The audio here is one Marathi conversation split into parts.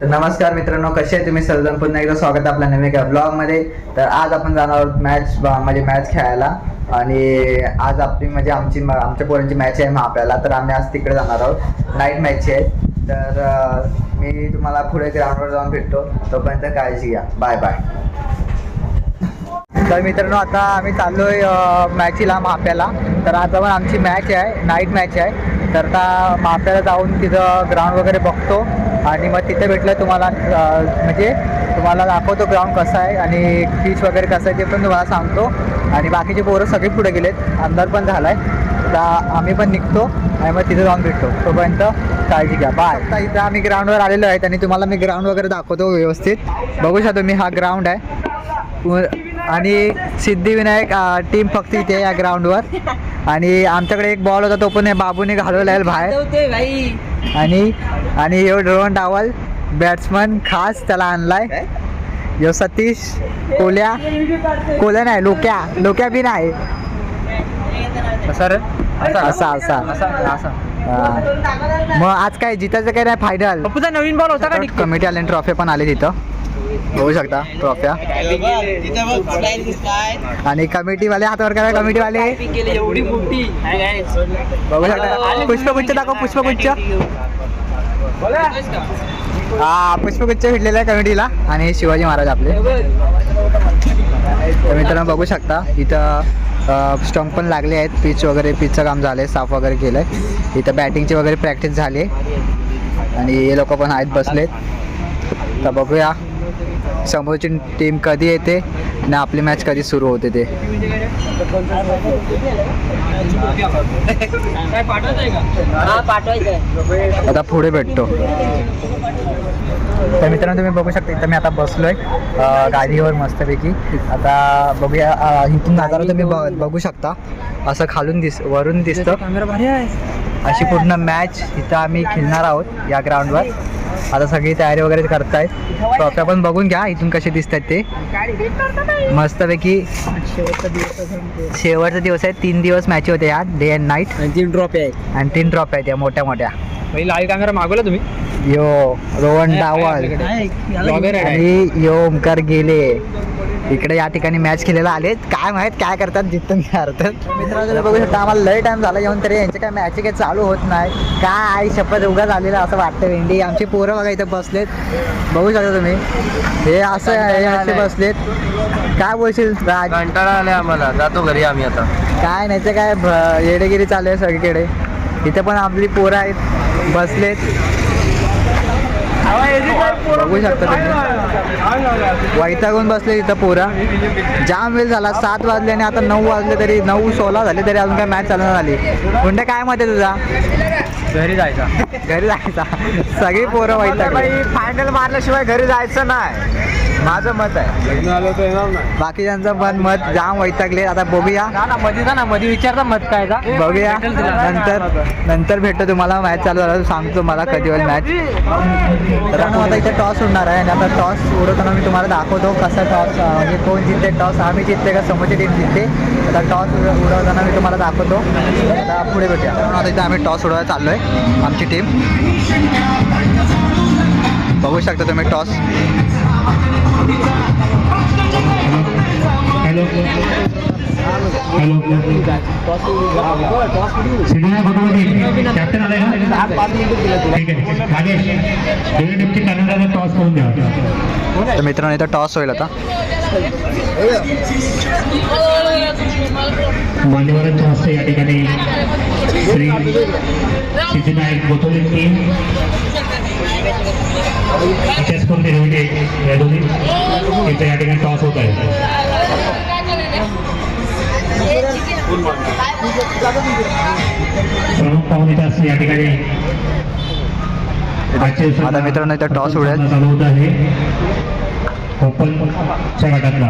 तर नमस्कार मित्रांनो कसे आहे तुम्ही? सर्वजण पुन्हा एकदा स्वागत आपल्या नवीन एका ब्लॉगमध्ये तर आज आपण जाणार आहोत मॅच म्हणजे मॅच खेळायला. आणि आज आपली म्हणजे आमची आमच्या पोरांची मॅच आहे महाप्याला तर आम्ही आज तिकडे जाणार आहोत. नाईट मॅच आहे. तर मी तुम्हाला पुढे ग्राउंडवर जाऊन भेटतो. तोपर्यंत काळजी घ्या. बाय बाय तर मित्रांनो आता आम्ही चाललोय मॅचीला महाप्याला तर आता पण आमची मॅच आहे. नाईट मॅच आहे. तर आता महाप्याला जाऊन तिथं ग्राउंड वगैरे बघतो. आणि मग तिथे भेटलं तुम्हाला म्हणजे तुम्हाला दाखवतो ग्राउंड कसं आहे आणि पीच वगैरे कसं आहे ते पण तुम्हाला सांगतो. आणि बाकीचे पोरं सगळे पुढे गेलेत अंधार पण झाला आहे तर आम्ही पण निघतो आणि मग तिथे जाऊन भेटतो. तोपर्यंत काळजी घ्या. बाय आता इथं आम्ही ग्राउंडवर आलेलो आहे आणि तुम्हाला मी ग्राउंड वगैरे दाखवतो व्यवस्थित. बघू शकतो मी हा ग्राउंड आहे. आणि सिद्धिविनायक टीम फक्त इथे या ग्राउंडवर आणि आमच्याकडे एक बॉल होता तो पण बाबूने घालवला आहे बाहेर. आणि आणि यो ड्रोन डावल. बॅट्समन खास त्याला आणलाय. यो सतीश कोल्या. कोल्या नाही लोक्या. लोक्या बी नाही. सर असा असा हा. मग आज काय जितायचं काय नाही फायनल नवीन बॉल होता का कमिटी आले ट्रॉफी पण आले तिथं. बघू शकता ट्रॉफ्या. आणि कमिटीवाले हातवर करा कमिटीवाले. एवढी मोठी बघू शकता. पुष्पगुच्छ दाखव पुष्पगुच्छ. हा पुष्पगुच्छ भेटलेला आहे कमिटीला आणि शिवाजी महाराज आपले. तर मित्रांनो बघू शकता. इथं स्टंप पण लागले आहेत. पिच वगैरे पिचचं काम झालं आहे साफ वगैरे केलं आहे इथं बॅटिंगची वगैरे प्रॅक्टिस झाली. आहे आणि हे लोक पण आहेत बसलेत. तर बघूया. समोरची टीम कधी येते आणि आपली मॅच कधी सुरू होते ते. आता पुढे भेटतो. तर मित्रांनो तुम्ही बघू शकता इथं मी आता बसलोय. आहे गाडीवर मस्तपैकी. आता बघूया इथून नजारा तुम्ही बघू शकता. असं खालून दिस वरून दिसतं. अशी पूर्ण मॅच इथं आम्ही खेळणार आहोत या ग्राउंडवर आता सगळी तयारी वगैरे करतायत ट्रॉफ्या पण बघून घ्या इथून कसे दिसत आहेत ते. मस्तपैकी शेवटचा दिवस आहे. तीन दिवस मॅच होते या डे अँड नाईट तीन ड्रॉप आहे आणि तीन ट्रॉफ्या आहेत या मोठ्या मोठ्या. लाईव्ह कॅमेरा मागवला तुम्ही? यो रोहन डावल. आणि यो ओमकार गेले. इकडे या ठिकाणी मॅच खेळायला आलेत. काय माहीत काय करतात जिंकून काय करतात मित्रांनो बघू शकता आम्हाला लय टाइम झाला. येऊन तरी यांचे काय मॅच काही चालू होत नाही. काय आई शपथ उगा झालेलं असं वाटतं भेंडी आमची पोरं बघा इथं बसलेत. बघू शकता तुम्ही. हे असं आहे, बसलेत. काय बोलशील राज? कंटाळा आलाय आम्हाला. जातो घरी आम्ही आता. काय नाही ते काय भ- येडेगिरी चालू आहे सगळीकडे. इथे पण आपली पोरं आहेत बसलेत. बघू शकता तुम्ही. वैतागून बसले इथं पोरा. जाम वेळ झाला सात वाजले आणि आता नऊ वाजले तरी नऊ सोळा झाले तरी अजून काय मॅच चालू नाही. झाली काय मत आहे तुझा? घरी जायचा. घरी जायचा. सगळी पोरं वैतागली फायनल मारल्याशिवाय घरी जायचं नाही. माझं मत आहे. बाकीच्यांचं पण मत जाम वैतागले आता बघूया. ना ना मध्ये जा ना मध्ये विचारता मत काय जा. बघूया. नंतर नंतर भेटतो तुम्हाला. मॅच चालू झाला सांगतो मला कधी होईल मॅच. तर आता इथे टॉस उडणार आहे. आणि आता टॉस उडवताना मी तुम्हाला दाखवतो कसा टॉस म्हणजे कोण जिंकते टॉस आम्ही जिंकते का समोरची टीम जिंकते आता टॉस उडवताना मी तुम्हाला दाखवतो. आता पुढे भेटूया. आता इथे आम्ही टॉस उडवायला चाललो आहे आमची टीम बघू शकता तुम्ही टॉस तर मित्रांनो इथं टॉस होईल आता. मान्यवरांच्या हस्ते या ठिकाणी श्री सिद्धीनायक गोतोली टीम चेस करून दिले या दोन्ही टीमचा या ठिकाणी टॉस होत आहे. प्रमुख पाहुणे तास या ठिकाणी. आता मित्रांनो इथं टॉस उडेल. चालू होत आहे ओपनच्या गटातला.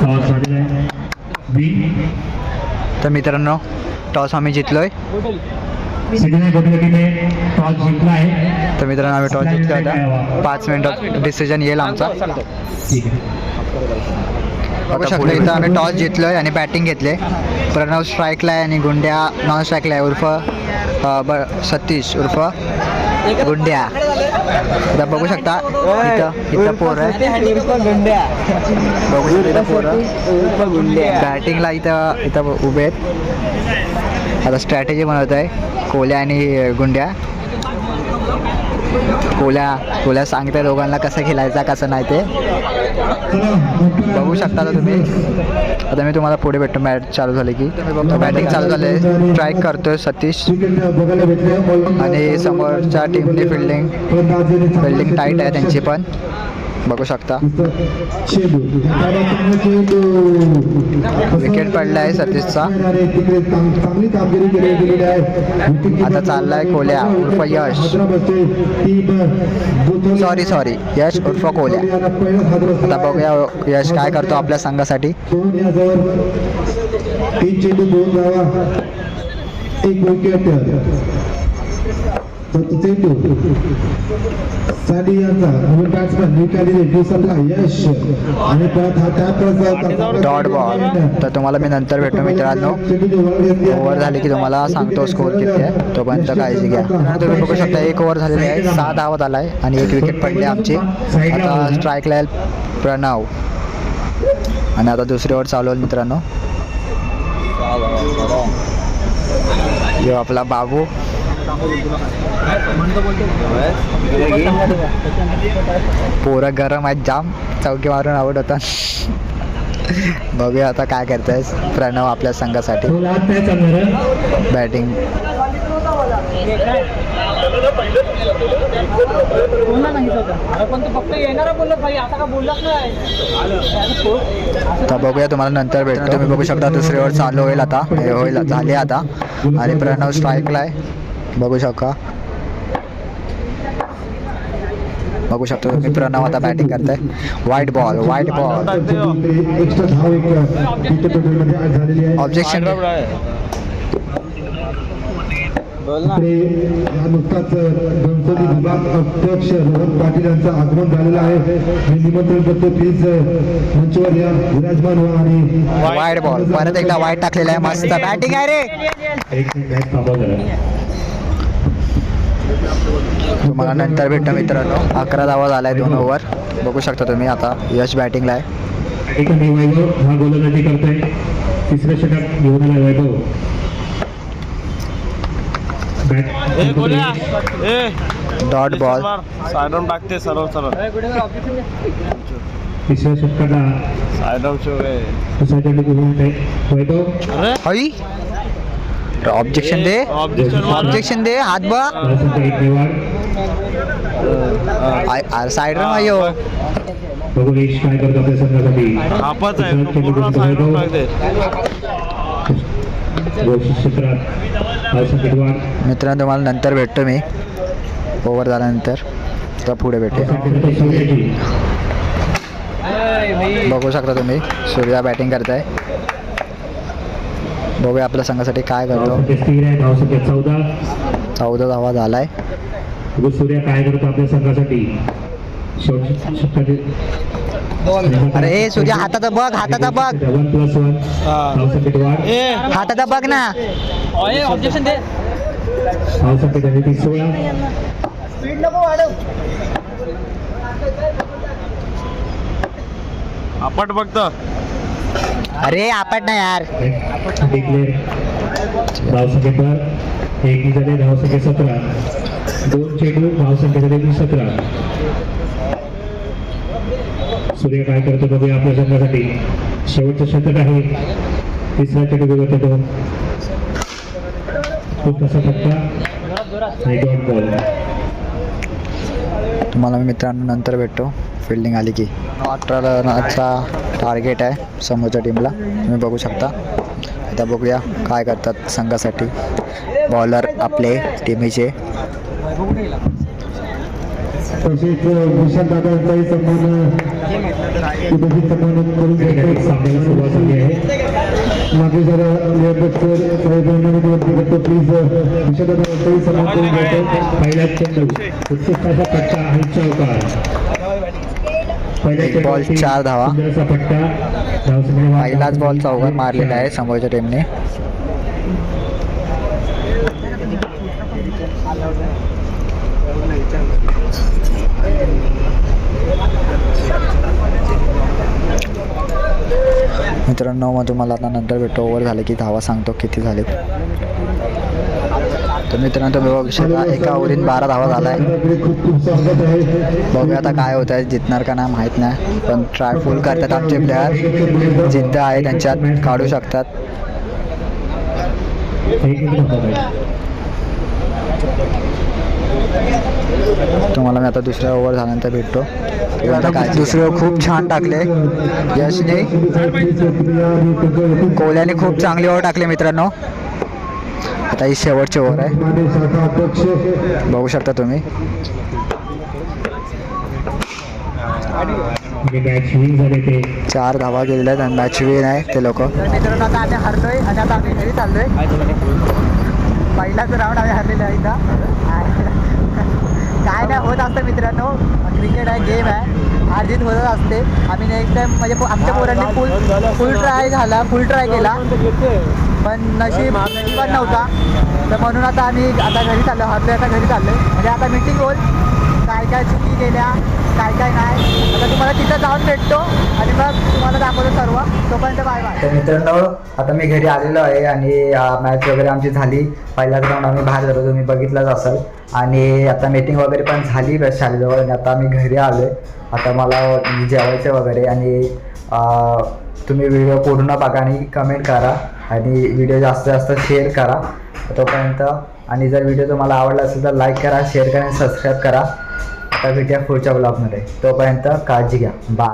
टॉस आहे. बी तर मित्रांनो टॉस आम्ही जितलोय. सिद्धीनाथ गोटगटीने टॉस जिंकला आहे. तर मित्रांनो आम्ही टॉस जिंकलो आता. पाच मिनिटात डिसिजन येईल आमचा. बघू शकता इथं आम्ही टॉस जितलोय आणि बॅटिंग घेतले प्रणव स्ट्राईकला आहे आणि गुंड्या नॉन स्ट्राईकला आहे उर्फ ब सतीश उर्फ गुंड्या. आता बघू शकता. इथं इथं पोर आहे बघू शकता इथं पोरं. बॅटिंगला इथं इथं उभे आहेत. आता स्ट्रॅटेजी बनवत आहे कोल्या आणि गुंड्या. कोल्या कोल्या सांगते दोघांना कसं खेळायचं कसं नाही ते. बघू शकता तुम्ही. आता मी तुम्हाला पुढे भेटतो. मॅच चालू झाली की. बॅटिंग चालू झाले. स्ट्राईक करतोय सतीश. आणि समोरच्या टीमने फिल्डिंग फिल्डिंग टाईट आहे त्यांची पण. बघू शकता. विकेट पडला आहे सतीशचा. आता चाललाय कोल्या उर्फ यश. सॉरी सॉरी यश उर्फ कोल्या. आता बघूया यश काय करतो आपल्या संघासाठी. एक विकेट तर चेंडू साडी यांचा नवीन बॅट्समॅन निकाली दिवसातला यश आणि परत हा टॅप डॉट बॉल तर तुम्हाला मी नंतर भेटतो मित्रांनो. ओव्हर झाले की तुम्हाला सांगतो स्कोर किती आहे. तोपर्यंत काळजी घ्या. तुम्ही बघू शकता एक ओव्हर झालेली आहे. सहा धावत आलाय आणि एक विकेट पडली आमची. आता स्ट्राईक लाईल प्रणव. आणि आता दुसरी ओव्हर चालू मित्रांनो. यो आपला बाबू. पोरं गरम आहेत जाम. चौकी मारून आवड होता. बघूया आता काय करतायस प्रणव आपल्या संघासाठी. बॅटिंग बघूया तुम्हाला नंतर भेटतो. तुम्ही बघू शकता दुसरी ओव्हर चालू होईल आता. हे होईल झाली आता. आणि प्रणव स्ट्राईकला आहे. बघू शका बघू शकता तुम्ही प्रणव आता बॅटिंग करताय. White ball white ball objection नुकताच संसदीय विभाग अध्यक्ष रोहन पाटील यांचं आगमन झालेलं आहे. मी निमंत्रण करतो. प्लीज मंचवर या. विराजमान व्हा आणि वाईट बॉल परत एकदा वाईट टाकलेला आहे. मस्त बॅटिंग आहे रे. एक मॅच थांबव जरा तुम्हाला नंतर भेटतो मित्रांनो. अकरा धावा झालाय दोन ओव्हर बघू शकता तुम्ही आता यश बॅटिंगला आहे. हा गोलंदाजी करतोय. घेऊन वैभव. Dot ball. सायडम टाकते सरळ सरळ. तिसऱ्या षटकाला येते वैभव. हई. ऑब्जेक्शन दे ऑब्जेक्शन दे हात बघ धावसंख्या एक निवाड साईड रे मायो बघू यश काय करतो आपल्या संघासाठी आपच आहे दुसरा चेंडू पूर्ण घेऊन सायडम वैभव टाकते गोष्टी क्षेत्रात धावसंख्येत वाढ मित्रांनो तुम्हाला नंतर भेटतो मी. ओव्हर झाल्यानंतर तर पुढे भेटेल धावसंख्येत सूर्याची बघू शकता तुम्ही. सूर्या बॅटिंग करताय. बघूया आपल्या संघासाठी काय करतो. चौदा. चौदा धावा झालाय सूर्या काय करतो आपल्या संघासाठी? अरे ए सूर्या हातात बघ हातात बघ. वन प्लस वन धावसंख्येत वाढ. हातात बघ ना. धावसंख्येत आहे ती अरे आपट ना यार. धावसंख्येत एक झाले धावसंख्येत सतरा. दोन चेंडू धावसंख्या झाली सतरा. सूर्य काय करतो बघूया आपल्या संघासाठी. शेवटचं शतक आहे. तिसरा चेंडू बघत होतो खूप कसा फटका. आणि डॉट बॉल तुम्हाला मित्रांनो नंतर भेटतो. फिल्डिंग आली की. अठरा रनाचा टार्गेट आहे समोरच्या टीमला तुम्ही बघू शकता. आता बघूया काय करतात संघासाठी. बॉलर आपले टीमीचे मागे जरा सर साहेबांना मी विनंती करतो प्लीज करून घेतो. पहिला चेंडू. उत्कृष्ट असा फटका आणि चौकार पहिल्या एक बॉल, चार धावा. पहिलाच बॉल चौकार मारलेला आहे समोरच्या टीमने मित्रांनो मग तुम्हाला आता नंतर भेटतो. ओव्हर झाले की धावा सांगतो किती झालेत. तर मित्रांनो तुम्ही बघू शकता एका ओव्हरीत बारा धावा स्वागत आहे बघूया आता काय होत आहे जितणार का नाही माहीत नाही पण ट्राय फुल करतात आमचे प्लेयर जिद्द आहे त्यांच्यात काढू शकतात. तुम्हाला मी आता दुसऱ्या ओव्हर झाल्यानंतर भेटतो. आता काय दुसरे खूप छान टाकले. यशने. कोहल्याने खूप चांगली ओव्हर टाकली मित्रांनो. आता ही शेवटची ओव्हर आहे. बघू शकता तुम्ही. मॅच विन झाले ते. चार धावा गेलेल्या आहेत आणि मॅच विन आहे ते लोक. मित्रांनो आता आम्ही हरलोय आणि आता आम्ही घरी चाललोय. पहिलाच राऊंड आम्ही हरलेला आहे इथं. काय नाही होत असतं मित्रांनो. क्रिकेट आहे गेम आहे. हार जीत होतच असते. आम्ही नेक्स्ट टाइम म्हणजे आमच्या पोरांनी फुल फुल ट्राय झाला फुल ट्राय केला. पण नशीब नशिबात नव्हता. तर म्हणून आता आम्ही आता घरी चाललो. हरलो आता घरी चाललो. म्हणजे आता मीटिंग होईल. काय काय चुकी गेल्या काय काय नाही. आता तुम्हाला तिथं जाऊन भेटतो आणि मग तुम्हाला दाखवतो सर्व. तोपर्यंत बाय बाय तर मित्रांनो आता मी घरी आलेलो आहे आणि मॅच वगैरे आमची झाली. पहिला राऊंड आम्ही बाहेर जातो तुम्ही बघितलंच असेल. आणि आता मीटिंग वगैरे पण झाली बस शाळेजवळ आणि आता आम्ही घरी आलो आहे आता मला जेवायचं वगैरे आणि तुम्ही व्हिडिओ पूर्ण बघा आणि कमेंट करा. आणि व्हिडिओ जास्तीत जास्त शेअर करा. तोपर्यंत आणि जर व्हिडिओ तुम्हाला आवडला असेल तर लाईक करा शेअर करा आणि सबस्क्राईब करा. आता भेटूया पुढच्या ब्लॉगमध्ये तोपर्यंत काळजी घ्या. बाय